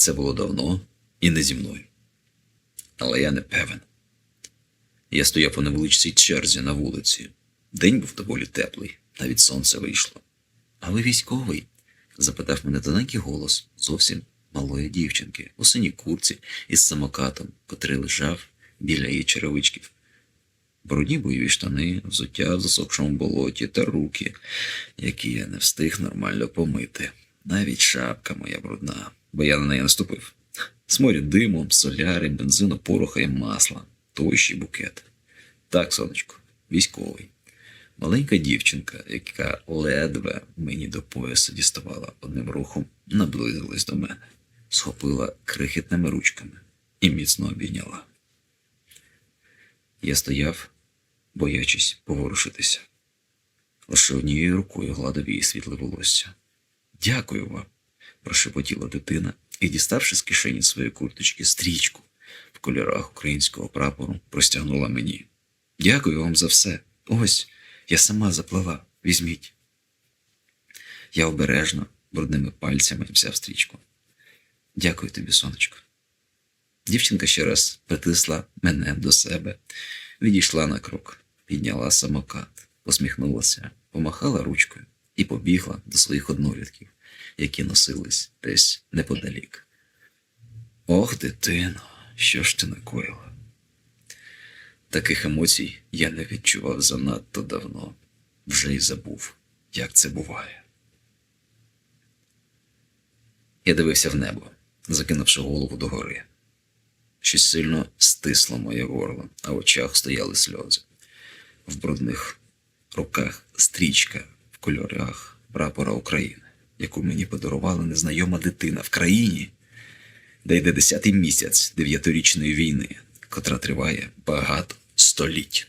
Це було давно і не зі мною. Але я не певен. Я стояв у невеличкій черзі на вулиці. День був доволі теплий, навіть сонце вийшло. А ви військовий? запитав мене тоненький голос зовсім малої дівчинки у синій курці із самокатом, котрий лежав біля її черевичків. Брудні бойові штани, взуття в засохшому болоті та руки, які я не встиг нормально помити. Навіть шапка моя брудна, бо я на неї наступив. Сморід диму, соляри, бензину, пороха і масла, той ще й букет. Так, сонечко, військовий. Маленька дівчинка, яка ледве мені до пояса діставала одним рухом, наблизилась до мене, схопила крихітними ручками і міцно обійняла. Я стояв, боячись поворушитися. Лише однією рукою гладив її світле волосся. Дякую вам, прошепотіла дитина і, діставши з кишені своєї курточки стрічку в кольорах українського прапору, простягнула мені. Дякую вам за все. Ось я сама заплела. Візьміть. Я обережно, брудними пальцями взяв стрічку. Дякую тобі, сонечко. Дівчинка ще раз притисла мене до себе, відійшла на крок, підняла самокат, посміхнулася, помахала ручкою і побігла до своїх однолітків, які носились десь неподалік. Ох, дитино, що ж ти накоїла? Таких емоцій я не відчував занадто давно, вже й забув, як це буває. Я дивився в небо, закинувши голову догори. Щось сильно стисло моє горло, а в очах стояли сльози. В брудних руках стрічка кольорах прапора України, яку мені подарувала незнайома дитина в країні, де йде десятий місяць дев'ятирічної війни, котра триває багато століть.